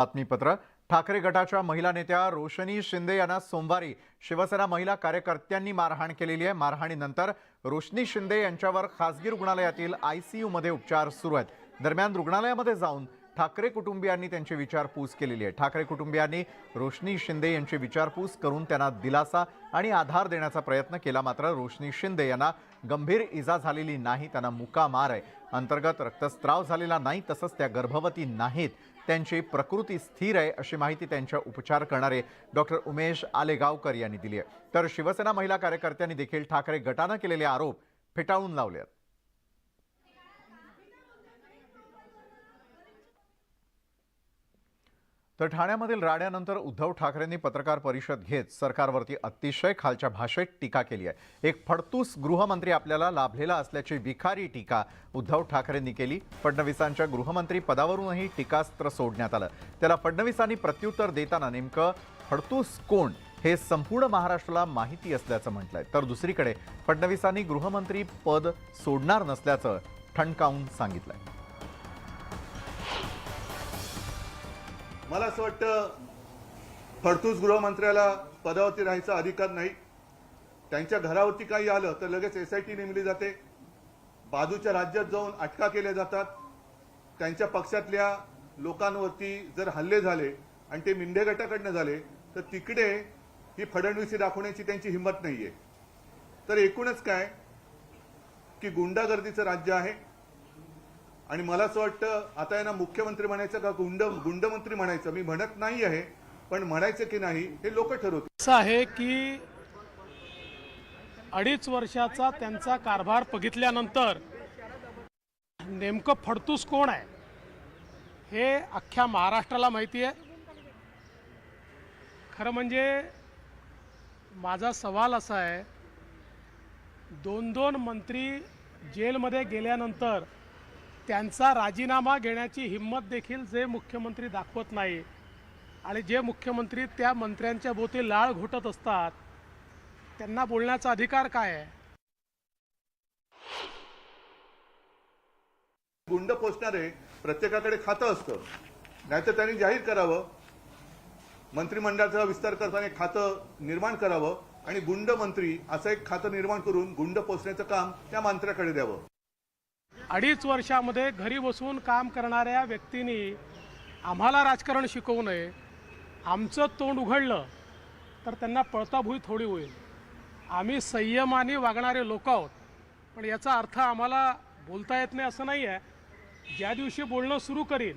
बातमीपत्र. ठाकरे गटाच्या महिला नेत्या रोशनी शिंदे यांना सोमवारी शिवसेना महिला कार्यकर्त्यांनी मारहाण केलेली आहे. मारहाणीनंतर रोशनी शिंदे यांच्यावर खासगी रुग्णालयातील आयसीयूमध्ये उपचार सुरू आहेत. दरम्यान रुग्णालयामध्ये जाऊन ठाकरे कुटुंबियांनी त्यांची विचारपूस केलेली आहे. ठाकरे कुटुंबियांनी रोशनी शिंदे यांची विचारपूस करून त्यांना दिलासा आणि आधार देण्याचा प्रयत्न केला. मात्र रोशनी शिंदे यांना गंभीर इजा झालेली नाही त्यांना मुका मार आहे. अंतर्गत रक्तस्त्राव झालेला नाही तसंच त्या गर्भवती नाहीत. त्यांची प्रकृती स्थिर आहे अशी माहिती त्यांच्या उपचार करणारे डॉक्टर उमेश आलेगावकर यांनी दिली आहे. तर शिवसेना महिला कार्यकर्त्यांनी देखील ठाकरे गटानं केलेले आरोप फेटाळून लावले आहेत तर ठाण्यामधील राड्यानंतर उद्धव ठाकरेंनी पत्रकार परिषद घेत सरकारवरती अतिशय खालच्या भाषेत टीका केली आहे. एक फडतूस गृहमंत्री आपल्याला लाभलेला असल्याची विखारी टीका उद्धव ठाकरेंनी केली. फडणवीसांच्या गृहमंत्री पदावरूनही टीकास्त्र सोडण्यात आलं. त्याला फडणवीसांनी प्रत्युत्तर देताना नेमकं फडतूस कोण हे संपूर्ण महाराष्ट्राला माहिती असल्याचं म्हटलंय. तर दुसरीकडे फडणवीसांनी गृहमंत्री पद सोडणार नसल्याचं ठणकावून सांगितलंय. मला असं वाटतं फडतूस गृहमंत्र्याला पदावरती राहायचा अधिकार नाही. त्यांच्या घरावरती काही आलं तर लगेच एस आय टी नेमली जाते. बाजूच्या राज्यात जाऊन अटका केल्या जातात. त्यांच्या पक्षातल्या लोकांवरती जर हल्ले झाले आणि ते मिंढे गटाकडनं झाले तर तिकडे ही फडणवीसी दाखवण्याची त्यांची हिंमत नाहीये. तर एकूणच काय की गुंडागर्दीचं राज्य आहे. आणि मला असं वाटतं आता यांना मुख्यमंत्री म्हणायचं का गुंड गुंडमंत्री म्हणायचं मी म्हणत नाही आहे पण म्हणायचं की नाही हे लोक ठरवतील. असं आहे की अडीच वर्षाचा त्यांचा कारभार बघितल्यानंतर नेमकं फडतूस कोण आहे हे अख्ख्या महाराष्ट्राला माहिती आहे. खरं म्हणजे माझा सवाल असा आहे दोन दोन मंत्री जेलमध्ये गेल्यानंतर त्यांचा राजीनामा घेण्याची हिंमत देखील जे मुख्यमंत्री दाखवत नाही आणि जे मुख्यमंत्री त्या मंत्र्यांच्या भोवती लाळ घोटत असतात त्यांना बोलण्याचा अधिकार काय आहे? गुंड पोचणारे प्रत्येकाकडे खातं असतं. नाहीतर त्यांनी जाहीर करावं. मंत्रिमंडळाचा विस्तार करताना एक खातं निर्माण करावं आणि गुंड मंत्री असं एक खातं निर्माण करून गुंड पोचण्याचं काम त्या मंत्र्याकडे द्यावं. अडीच वर्षामध्ये घरी बसून काम करणाऱ्या व्यक्तींनी आम्हाला राजकारण शिकवू नये आमचं तोंड उघडलं तर त्यांना पळताभुई थोडी होईल. आम्ही संयमाने वागणारे लोक आहोत पण याचा अर्थ आम्हाला बोलता येत नाही असं नाही आहे ज्या दिवशी बोलणं सुरू करीन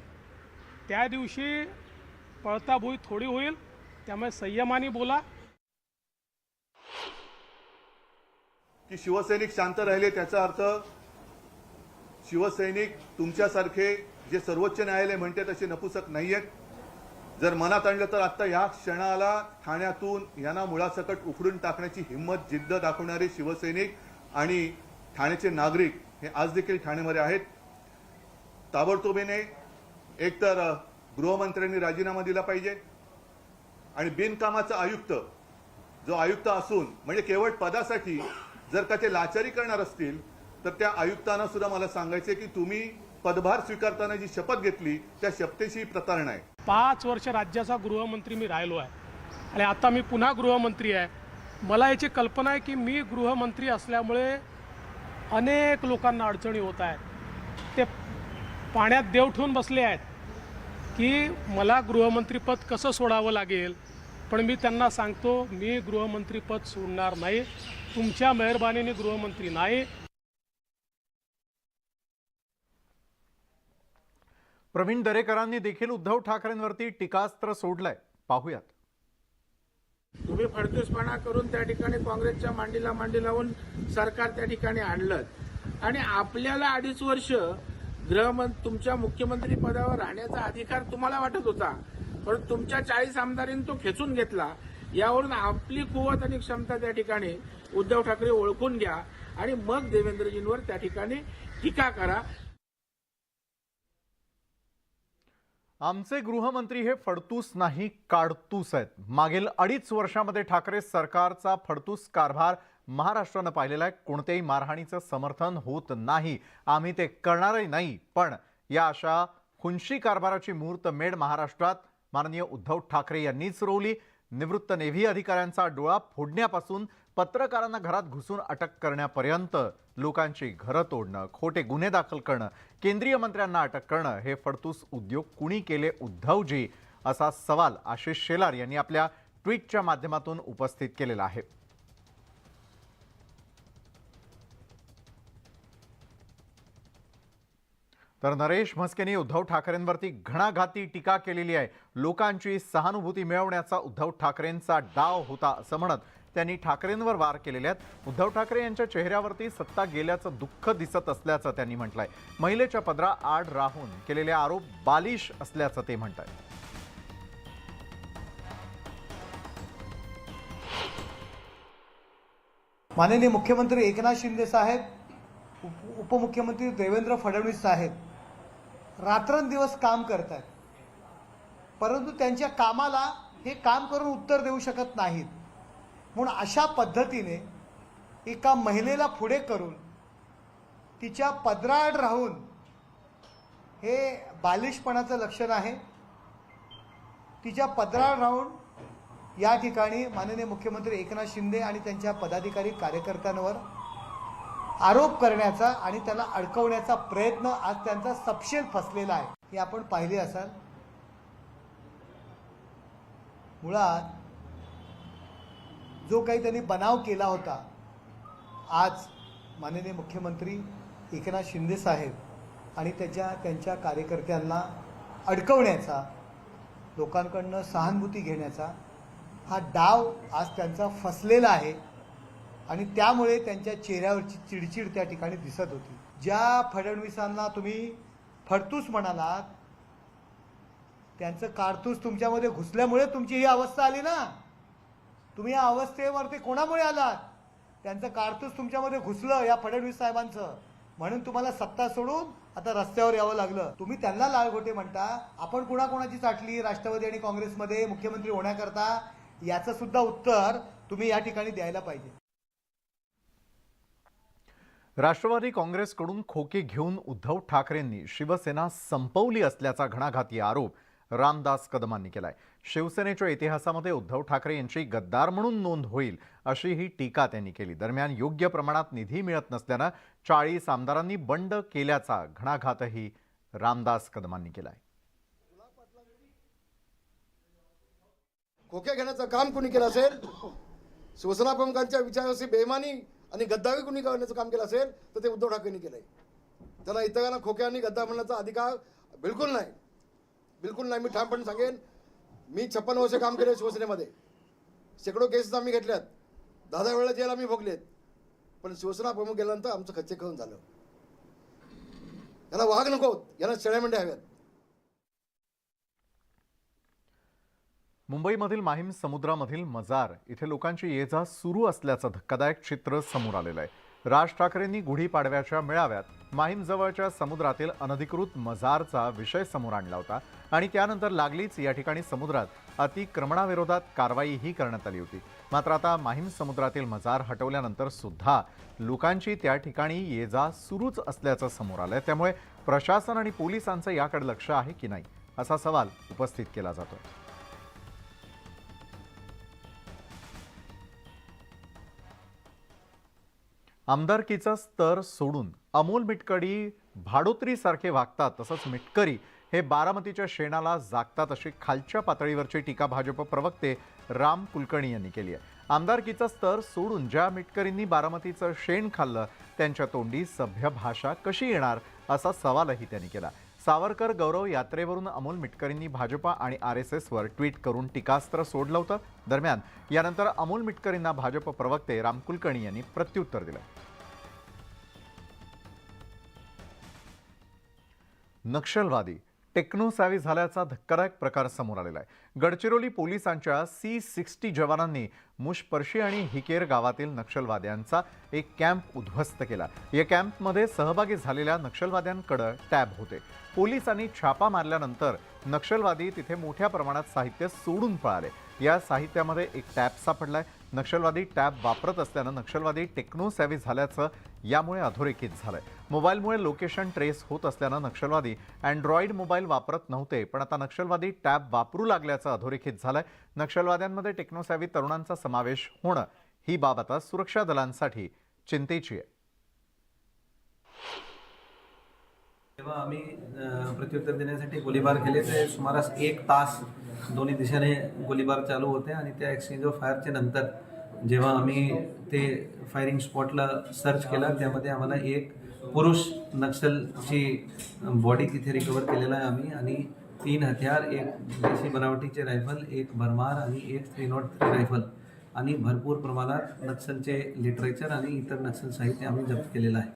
त्या दिवशी पळताभुई थोडी होईल त्यामुळे संयमाने बोला. की शिवसैनिक शांत राहिले त्याचा अर्थ शिवसैनिक तुमच्यासारखे जे सर्वोच्च न्यायालय म्हणते तसे नपुसक नाहीयेत. जर मनात आणलं तर आता या क्षणाला ठाण्यातून यांना मुळासकट उखडून टाकण्याची हिंमत जिद्द दाखवणारे शिवसैनिक आणि ठाण्याचे नागरिक हे आज देखील ठाण्यामध्ये आहेत. ताबडतोबीने एकतर गृहमंत्र्यांनी राजीनामा दिला पाहिजे आणि बिनकामाचा आयुक्त जो आयुक्त असून म्हणजे केवळ पदासाठी जर का ते लाचारी करणार असतील तर त्या आयुक्तांना सुद्धा मला सांगायचे की तुम्ही पदभार स्वीकारताना जी शपथ घेतली त्या शपथेची प्रतारणा आहे. पाच वर्ष राज्याचा गृहमंत्री मी राहिलो आहे. आणि आता मी पुन्हा गृहमंत्री आहे. मला याची कल्पना आहे की मी गृहमंत्री असल्यामुळे अनेक लोकांना अडचणी होत आहेत. ते पाण्यात देव ठेवून बसले आहेत की मला गृहमंत्रीपद कसं सोडावं लागेल? पण मी त्यांना सांगतो मी गृहमंत्रीपद सोडणार नाही. तुमच्या मेहरबानीने गृहमंत्री नाही. प्रवीण दरेकरांनी देखील उद्धव ठाकरेंवरती टीकास्त्र सोडलंय. पाहूयात. तुम्ही फडतूसपणा करून त्या ठिकाणी काँग्रेसच्या मांडीला मांडी लावून सरकार त्या ठिकाणी आणलं आणि आपल्याला अडीच वर्ष गृहमंत्री तुमच्या मुख्यमंत्री पदावर राहण्याचा अधिकार तुम्हाला वाटत होता. पण तुमच्या चाळीस आमदारीने तो खेचून घेतला. यावरून आपली कुवत आणि क्षमता त्या ठिकाणी उद्धव ठाकरे ओळखून घ्या. आणि मग देवेंद्रजींवर त्या ठिकाणी टीका करा. आमचे गृहमंत्री हे फडतूस नाही काडतूस आहेत. मागील अडीच वर्षामध्ये ठाकरे सरकारचा फडतूस कारभार महाराष्ट्रानं पाहिलेला आहे. कोणत्याही मारहाणीचं समर्थन होत नाही. आम्ही ते करणारही नाही पण या अशा खुनशी कारभाराची मुहूर्त मेढ महाराष्ट्रात माननीय उद्धव ठाकरे यांनीच रोवली. निवृत्त नेव्ही अधिकाऱ्यांचा डोळा फोडण्यापासून पत्रकारांना घरात घुसून अटक करण्यापर्यंत लोकांची घरं तोडणं खोटे गुन्हे दाखल करणं केंद्रीय मंत्र्यांना अटक करणं हे फडतूस उद्योग कुणी केले उद्धवजी असा सवाल आशिष शेलार यांनी आपल्या ट्विटच्या माध्यमातून उपस्थित केलेला आहे. तर नरेश म्हस्केनी उद्धव ठाकरेंवरती घणाघाती टीका केलेली आहे. लोकांची सहानुभूती मिळवण्याचा उद्धव ठाकरेंचा डाव होता असं म्हणत त्यांनी ठाकरेंवर वार केलेले आहेत. उद्धव ठाकरे यांच्या चेहऱ्यावरती सत्ता गेल्याचं दुःख दिसत असल्याचं त्यांनी म्हटलंय. महिलेच्या पदरा आड राहून केलेले आरोप बालिश असल्याचं ते म्हणत आहेत माननीय मुख्यमंत्री एकनाथ शिंदे साहेब उप उपमुख्यमंत्री देवेंद्र फडणवीस साहेब रात्रंदिवस काम करत आहेत परंतु त्यांच्या कामाला हे काम करून उत्तर देऊ शकत नाहीत. म्हणून अशा पद्धतीने एका महिलेला पुढे करून तिच्या पदराआड राहून हे बालिशपणाचं लक्षण आहे. तिच्या पदराआड राहून या ठिकाणी माननीय मुख्यमंत्री एकनाथ शिंदे आणि त्यांच्या पदाधिकारी कार्यकर्त्यांवर आरोप करण्याचा आणि त्याला अडकवण्याचा प्रयत्न आज त्यांचा सपशेल फसलेला आहे. हे आपण पाहिले असाल. मुळात जो काही त्यांनी बनाव केला होता आज माननीय मुख्यमंत्री एकनाथ शिंदे साहेब आणि त्याच्या त्यांच्या कार्यकर्त्यांना अडकवण्याचा लोकांकडनं सहानुभूती घेण्याचा हा डाव आज त्यांचा फसलेला आहे आणि त्यामुळे त्यांच्या चेहऱ्यावरची चिडचिड त्या ठिकाणी दिसत होती. ज्या फडणवीसांना तुम्ही फडतूस म्हणालात त्यांचं कारतूस तुमच्यामध्ये घुसल्यामुळे तुमची ही अवस्था आली ना? तुम्ही या अवस्थेवरती कोणामुळे आलात? त्यांचं कारतूस तुमच्यामध्ये घुसलं या फडणवीस साहेबांचं. म्हणून तुम्हाला सत्ता सोडून आता रस्त्यावर यावं लागलं. तुम्ही त्यांना लालघोटे म्हणता. आपण कुणाकोणाची चाटली राष्ट्रवादी आणि काँग्रेसमध्ये मुख्यमंत्री होण्याकरता? याचं सुद्धा उत्तर तुम्ही या ठिकाणी द्यायला पाहिजे. राष्ट्रवादी काँग्रेसकडून खोके घेऊन उद्धव ठाकरेंनी शिवसेना संपवली असल्याचा घणाघाती आरोप. रामदास कदमांनी केला आहे शिवसेनेच्या इतिहासामध्ये उद्धव ठाकरे यांची गद्दार म्हणून नोंद होईल अशी ही टीका त्यांनी केली. दरम्यान योग्य प्रमाणात निधी मिळत नसल्यानं चाळीस आमदारांनी बंड केल्याचा घणाघातही रामदास कदमांनी केला आहे खोक्या घेण्याचं काम कोणी केलं असेल? शिवसेना प्रमुखांच्या विचाराशी बेमानी आणि गद्दारी कोणी करण्याचं काम केलं असेल तर ते उद्धव ठाकरेंनी केलंय. त्याला इतरांना खोक्या आणि गद्दार म्हणण्याचा अधिकार बिलकुल नाही. बिलकुल नाही मी ठामपणे सांगेन. मी छप्पन वर्ष काम केले शिवसेनेमध्ये. शेकडो केसेस आम्ही घेतल्यात. दहा दहा वेळा जेल आम्ही भोगलेत. पण शिवसेना प्रमुख गेल्यानंतर आमचं खच्चे करून झालं. याला वाघ नको याला शेळ्या हव्यात. मुंबईमधील माहीम समुद्रामधील मजार इथे लोकांची ये जा सुरू असल्याचं धक्कादायक चित्र समोर आलेलं आहे. राज ठाकरेंनी गुढीपाडव्याच्या मेळाव्यात माहीमजवळच्या समुद्रातील अनधिकृत मजारचा विषय समोर आणला होता आणि त्यानंतर लागलीच या ठिकाणी समुद्रात अतिक्रमणाविरोधात कारवाईही करण्यात आली होती. मात्र आता माहीम समुद्रातील मजार हटवल्यानंतर सुद्धा लोकांची त्या ठिकाणी ये जा सुरूच असल्याचं समोर आलंय. त्यामुळे प्रशासन आणि पोलिसांचं याकडे लक्ष आहे की नाही असा सवाल उपस्थित केला जातो आमदारकीचा स्तर सोडून अमोल मिटकरी भाडोत्रीसारखे वागतात तसंच मिटकरी हे बारामतीच्या शेणाला जागतात अशी खालच्या पातळीवरची टीका भाजप प्रवक्ते राम कुलकर्णी यांनी केली आहे. आमदारकीचा स्तर सोडून ज्या मिटकरींनी बारामतीचं शेण खाल्लं त्यांच्या तोंडी सभ्य भाषा कशी येणार असा सवालही त्यांनी केला. सावरकर गौरव यात्रेवरून अमोल मिटकरींनी भाजपा आणि आर एस एसवर ट्विट करून टीकास्त्र सोडलं होतं. दरम्यान यानंतर अमोल मिटकरींना भाजप प्रवक्ते राम कुलकर्णी यांनी प्रत्युत्तर दिलं. नक्षलवादी टेक्नो सॅवी झाल्याचा धक्कादायक प्रकार समोर आलेला आहे. गडचिरोली पोलिसांच्या सी सिक्स्टी जवानांनी मुशपर्शी आणि हिकेर गावातील नक्षलवाद्यांचा एक कॅम्प उद्ध्वस्त केला. या कॅम्पमध्ये सहभागी झालेल्या नक्षलवाद्यांकडं टॅब होते. पोलिसांनी छापा मारल्यानंतर नक्षलवादी तिथे मोठ्या प्रमाणात साहित्य सोडून पळाले. या साहित्यामध्ये एक टॅब सापडलाय. नक्षलवादी टॅब वापरत असल्यानं नक्षलवादी टेक्नो सॅवी झाल्याचं यामुळे अधोरेखित झालंय. मोबाईलमुळे लोकेशन ट्रेस होत असल्यानं नक्षलवादी अँड्रॉइड मोबाईल वापरत नव्हते पण आता नक्षलवादी टॅब वापरू लागल्याचं अधोरेखित झालंय. नक्षलवाद्यांमध्ये टेक्नोसॅव्ही तरुणांचा समावेश होणं ही बाब आता सुरक्षा दलांसाठी चिंतेची आहे. तेव्हा आम्ही प्रत्युत्तर देण्यासाठी गोळीबार केले. ते सुमारास एक तास दोन्ही दिशेने गोळीबार चालू होते आणि त्या एक्सचेंज ऑफ फायरच्या नंतर जेव्हा आम्ही ते फायरिंग स्पॉटला सर्च केला त्यामध्ये आम्हाला एक पुरुष नक्षलची बॉडी तिथे रिकवर केलेला आहे आम्ही आणि तीन हत्यार एक देशी बनावटीचे रायफल एक भरमार आणि एक थ्री नॉट थ्री रायफल आणि भरपूर प्रमाणात नक्षलचे लिटरेचर आणि इतर नक्षल साहित्य आम्ही जप्त केलेलं आहे.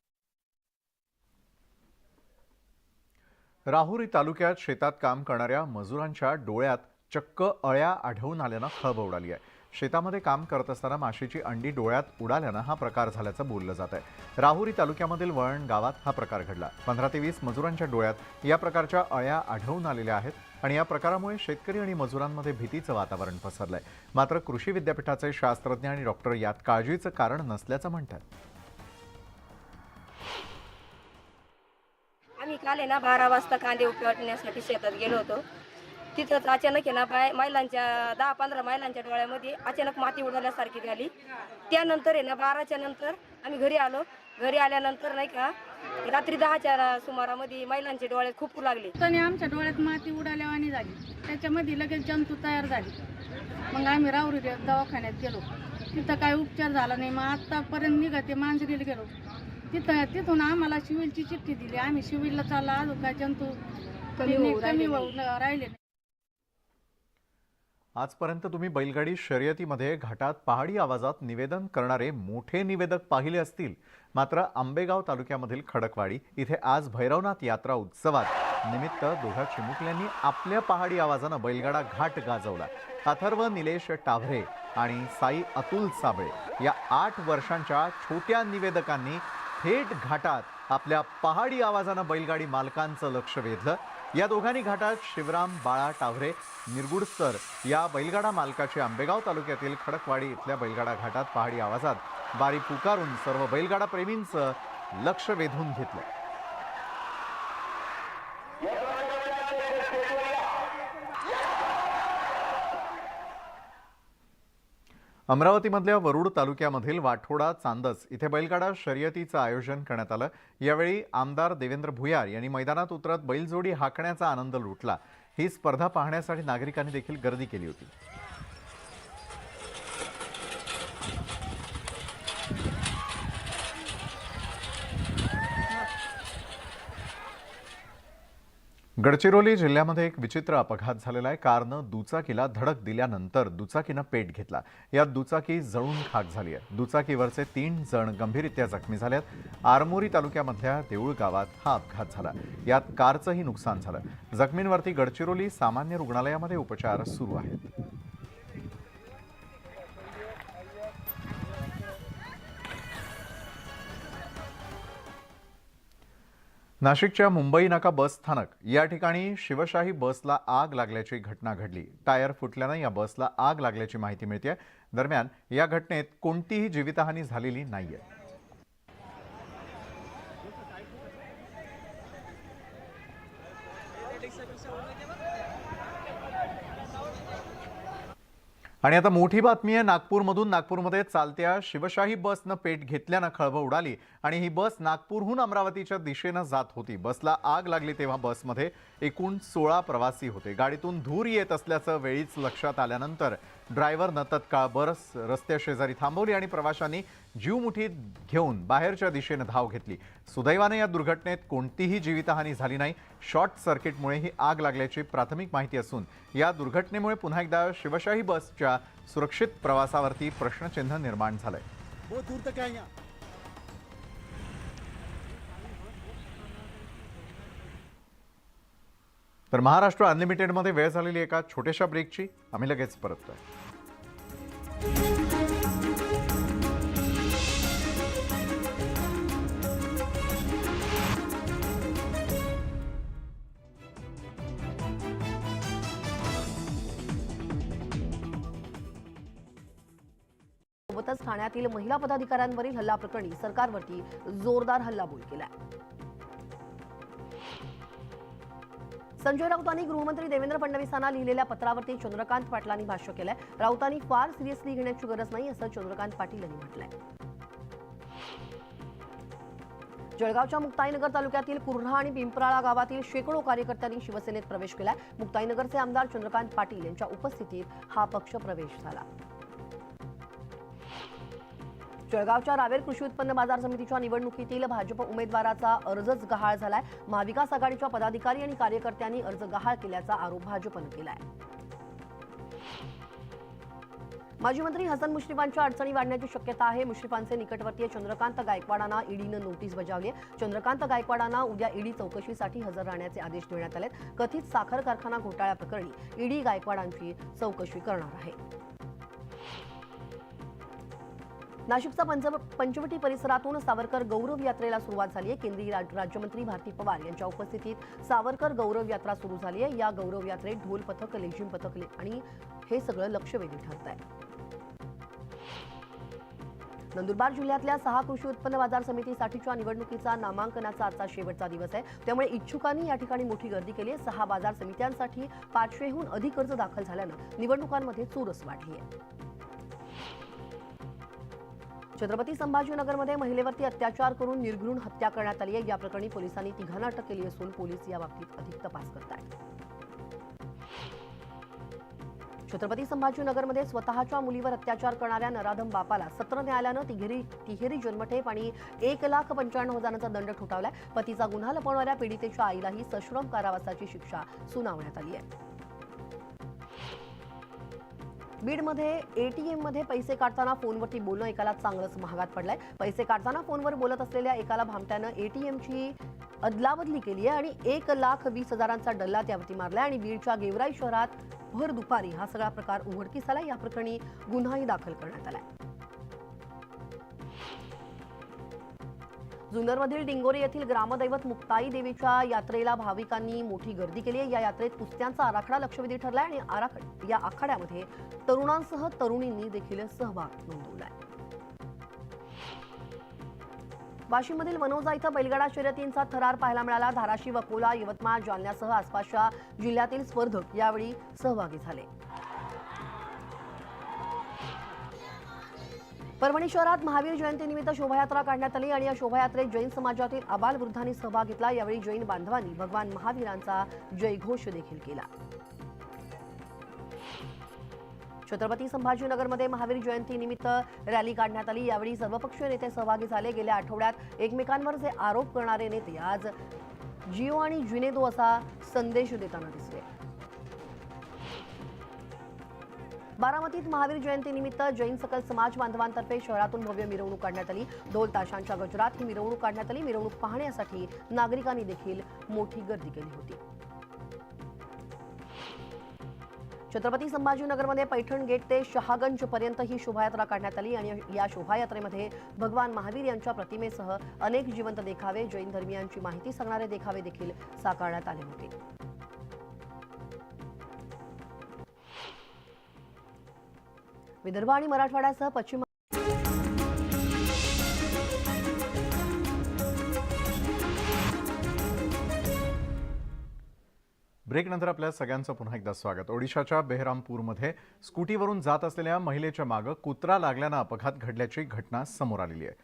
राहुरी तालुक्यात शेतात काम करणाऱ्या मजुरांच्या डोळ्यात चक्क अळ्या आढळून आल्यानं खळबळ उडाली आहे. शेतामध्ये काम करत असताना माशीची अंडी डोळ्यात उडाल्यानं हा प्रकार झाल्याचं बोललं जात आहे. राहुरी तालुक्यामधील वळण गावात हा प्रकार घडला. पंधरा ते वीस मजुरांच्या डोळ्यात या प्रकारच्या अळ्या आढळून आलेल्या आहेत आणि या प्रकारामुळे शेतकरी आणि मजुरांमध्ये भीतीचं वातावरण पसरलंय. मात्र कृषी विद्यापीठाचे शास्त्रज्ञ आणि डॉक्टर यात काळजीचं कारण नसल्याचं म्हणतात. आम्ही काल आहे ना बारा वाजता कांदे उपटण्यासाठी शेतात गेलो होतो. तिथंच अचानक आहे ना बाय महिलांच्या दहा पंधरा महिलांच्या डोळ्यामध्ये अचानक माती उडवल्यासारखी झाली. त्यानंतर आहे ना बाराच्या नंतर आम्ही घरी आलो. घरी आल्यानंतर नाही का रात्री दहाच्या सुमारामध्ये महिलांचे डोळे खूप लागले. आणि आमच्या डोळ्यात माती उडाल्यावानी झाली. त्याच्यामध्ये लगेच जंतू तयार झाले. मग आम्ही राहुरी दवाखान्यात गेलो. तिथं काय उपचार झाला नाही. मग आत्तापर्यंत निघते मांजरीला गेलो. तिथं तिथून आम्हाला सिव्हिलची चिठ्ठी दिली. आम्ही सिव्हिलला चालला. अजून काय जंतू कमी होऊ कमी राहिले. आजपर्यंत तुम्ही बैलगाडी शर्यतीमध्ये घाटात पहाडी आवाजात निवेदन करणारे मोठे निवेदक पाहिले असतील. मात्र आंबेगाव तालुक्यामधील खडकवाडी इथे आज भैरवनाथ यात्रा उत्सवात. निमित्त दोघा चिमुकल्यांनी आपल्या पहाडी आवाजानं बैलगाडा घाट गाजवला. अथर्व निलेश टाभरे आणि साई अतुल साबळे या आठ वर्षांच्या छोट्या निवेदकांनी थेट घाटात आपल्या पहाडी आवाजानं बैलगाडी मालकांचं लक्ष वेधलं. या दोघांनी घाटात शिवराम बाळा टावरे निरगुडसर या बैलगाडा मालकाचे आंबेगाव तालुक्यातील खडकवाडी इथल्या बैलगाडा घाटात पहाडी आवाजात बारी पुकारून सर्व बैलगाडा प्रेमींचं लक्ष वेधून घेतलं अमरावतीमधल्या वरुड तालुक्यामधील वाठोडा चांदस इथे बैलगाडा शर्यतीचं आयोजन करण्यात आलं. यावेळी आमदार देवेंद्र भुयार यांनी मैदानात उतरत बैलजोडी हाकण्याचा आनंद लुटला. ही स्पर्धा पाहण्यासाठी नागरिकांनी देखील गर्दी केली होती. गडचिरोली जिल्ह्यामध्ये एक विचित्र अपघात झालेला आहे. कारनं दुचाकीला धडक दिल्यानंतर दुचाकीनं पेट घेतला. यात दुचाकी जळून खाक झाली आहे. दुचाकीवरचे तीन जण गंभीररित्या जखमी झाल्यात आरमोरी तालुक्यामधल्या देऊळ गावात हा अपघात झाला. यात कारचंही नुकसान झालं. जखमींवरती गडचिरोली सामान्य रुग्णालयामध्ये उपचार सुरू आहेत. नाशिकच्या मुंबई नाका बस स्थानक या ठिकाणी शिवशाही बसला आग लागल्याची घटना घडली. टायर फुटल्यानं या बसला आग लागल्याची माहिती मिळते दरम्यान या घटनेत कोणतीही जीवितहानी झालेली नाहीये. आणि आता मोठी बातमी आहे नागपूरमधून नागपूरमध्ये चालत्या शिवशाही बसनं पेट घेतल्यानं खळबळ उडाली आणि ही बस नागपूरहून अमरावतीच्या दिशेनं जात होती. बसला आग लागली तेव्हा बसमध्ये एकूण सोळा प्रवासी होते. गाडीतून धूर येत असल्याचं वेळीच लक्षात आल्यानंतर ड्रायव्हरनं तत्काळ बस रस्त्या शेजारी थांबवली आणि प्रवाशांनी जीव मुठीत घेऊन बाहेरच्या दिशेनं धाव घेतली. सुदैवाने या दुर्घटनेत कोणतीही जीवितहानी झाली नाही. शॉर्ट सर्किटमुळे ही आग लागल्याची प्राथमिक माहिती असून या दुर्घटनेमुळे पुन्हा एकदा शिवशाही बसच्या सुरक्षित प्रवासावरती प्रश्नचिन्ह निर्माण झालंय. तर महाराष्ट्र अनलिमिटेडमध्ये वेळ झालेली एका छोट्याशा ब्रेकची आम्ही लगेच परत सोबतच ठाण्यातील महिला पदाधिकाऱ्यांवरील हल्ला प्रकरणी सरकारवरती जोरदार हल्लाबोल केलाय. संजय राऊतांनी गृहमंत्री देवेंद्र फडणवीसांना लिहिलेल्या पत्रावरती चंद्रकांत पाटलांनी भाष्य केलंय. राऊतांनी फार सिरियसली घेण्याची गरज नाही असं चंद्रकांत पाटील यांनी म्हटलंय. जळगावच्या मुक्ताईनगर तालुक्यातील कुर्हा आणि पिंपराळा गावातील शेकडो कार्यकर्त्यांनी शिवसेनेत प्रवेश केलाय. मुक्ताईनगरचे आमदार चंद्रकांत पाटील यांच्या उपस्थितीत हा पक्ष प्रवेश झाला. जळगावच्या रावेर कृषी उत्पन्न बाजार समितीच्या निवडणुकीतील भाजप उमेदवाराचा अर्जच गहाळ झालाय. महाविकास आघाडीच्या पदाधिकारी आणि कार्यकर्त्यांनी अर्ज गहाळ केल्याचा आरोप भाजपनं केलाय. माजी मंत्री हसन मुश्रीफांच्या अडचणी वाढण्याची शक्यता आहे. मुश्रीफांचे निकटवर्तीय चंद्रकांत गायकवाडांना ईडीनं नोटीस बजावली आहे चंद्रकांत गायकवाडांना उद्या ईडी चौकशीसाठी हजर राहण्याचे आदेश देण्यात आलेत. कथित साखर कारखाना घोटाळ्याप्रकरणी ईडी गायकवाडांची चौकशी करणार आहे. नाशिकचा पंच पंचवटी परिसरातून सावरकर गौरव यात्रेला सुरुवात झाली आहे. केंद्रीय राज्यमंत्री भारती पवार यांच्या उपस्थितीत सावरकर गौरव यात्रा सुरू झाली आहे. या गौरव यात्रेत ढोल पथक लेझिम पथक आणि हे सगळं लक्षवेधी ठरत आहे नंदुरबार जिल्ह्यातल्या सहा कृषी उत्पन्न बाजार समितीसाठीच्या निवडणुकीचा नामांकनाचा आजचा शेवटचा दिवस आहे. त्यामुळे इच्छुकांनी या ठिकाणी मोठी गर्दी केली आहे. सहा बाजार समित्यांसाठी पाचशेहून अधिक अर्ज दाखल झाल्यानं निवडणुकांमध्ये चुरस वाढली आहे. छत्रपती संभाजीनगरमध्ये महिलेवरती अत्याचार करून निर्घृण हत्या करण्यात आली आहे. या प्रकरणी पोलिसांनी तिघांना अटक केली असून पोलीस या बाबतीत अधिक तपास करत आहेत छत्रपती संभाजीनगरमध्ये स्वतःच्या मुलीवर अत्याचार करणाऱ्या नराधम बापाला सत्र न्यायालयानं तिहेरी तिहेरी जन्मठेप आणि एक लाख पंच्याण्णव हजारांचा दंड ठोठावलाय. पतीचा गुन्हा लपवणाऱ्या पीडितेच्या आईलाही सश्रम कारावासाची शिक्षा सुनावण्यात आली आहे. बीडमध्ये एटीएममध्ये पैसे काढताना फोनवरती बोलणं एकाला चांगलंच महागात पडलंय. पैसे काढताना फोनवर बोलत असलेल्या एकाला भामट्यानं एटीएमची अदलाबदली केली आहे आणि एक लाख वीस हजारांचा डल्ला त्यावरती मारलाय आणि बीडच्या गेवराई शहरात भर दुपारी हा सगळा प्रकार उघडकीस आला या प्रकरणी गुन्हाही दाखल करण्यात आलाय. जुन्नरमधील डिंगोरी येथील ग्रामदैवत मुक्ताई देवीच्या यात्रेला भाविकांनी मोठी गर्दी केली आहे. या यात्रेत कुस्त्यांचा आराखडा लक्षवेधी ठरलाय आणि आराखड या आखाड्यामध्ये तरुणांसह तरुणींनी देखील सहभाग नोंदवलाय. वाशिममधील मनोजा इथं बैलगाडा शर्यतींचा थरार पाहायला मिळाला. धाराशिव अकोला यवतमाळ जालन्यासह आसपासच्या जिल्ह्यातील स्पर्धक यावेळी सहभागी झाले. परभणी शहरात महावीर जयंतीनिमित्त शोभायात्रा काढण्यात आली आणि या शोभायात्रेत जैन समाजातील आबालवृद्धांनी सहभाग घेतला. यावेळी जैन बांधवांनी भगवान महावीरांचा जयघोष देखील केला. छत्रपती संभाजीनगरमध्ये महावीर जयंतीनिमित्त रॅली काढण्यात आली. यावेळी सर्वपक्षीय नेते सहभागी झाले. गेल्या आठवड्यात एकमेकांवर जे आरोप करणारे नेते आज जिओ आणि जुनेदो असा संदेश देताना दिसले. बारामतीत महावीर जयंतीनिमित्त जैन सकल समाज बांधवांतर्फे शहरातून भव्य मिरवणूक काढण्यात आली. ढोल ताशांच्या गजरात ही मिरवणूक काढण्यात आली. मिरवणूक पाहण्यासाठी नागरिकांनी देखील मोठी गर्दी केली होती. छत्रपती संभाजीनगरमध्ये पैठण गेट ते शहागंज पर्यंत ही शोभायात्रा काढण्यात आली आणि या शोभायात्रेमध्ये भगवान महावीर यांच्या प्रतिमेसह अनेक जिवंत देखावे जैन धर्मियांची माहिती सांगणारे देखावे देखील साकारण्यात आले होते. विदर्भ आणि मराठवाड्यासह पश्चिम ब्रेकनंतर आपल्या सगळ्यांचं पुन्हा एकदा स्वागत. ओडिशाच्या बेहरामपूरमध्ये स्कूटीवरून जात असलेल्या महिलेच्या मागं कुत्रा लागल्यानं अपघात घडल्याची घटना समोर आलेली आहे.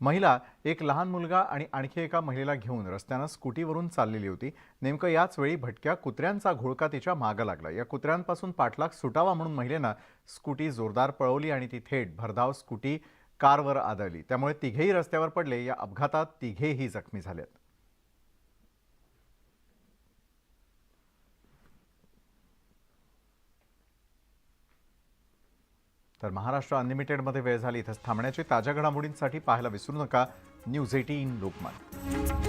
महिला एक लहान मुलगा आणि आणखी एका महिलेला घेऊन रस्त्यानं स्कूटीवरून चाललेली होती. नेमकं याच वेळी भटक्या कुत्र्यांचा घोळका तिच्या मागं लागला. या कुत्र्यांपासून पाठलाग सुटावा म्हणून महिलेनं स्कूटी जोरदार पळवली आणि ती थेट भरधाव स्कूटी कारवर आदळली. त्यामुळे तिघेही रस्त्यावर पडले. या अपघातात तिघेही जखमी झालेत. तर महाराष्ट्र अनलिमिटेडमध्ये वेळ झाली. इथंच थांबण्याची ताज्या घडामोडींसाठी पाहायला विसरू नका. News eighteen Lokmat.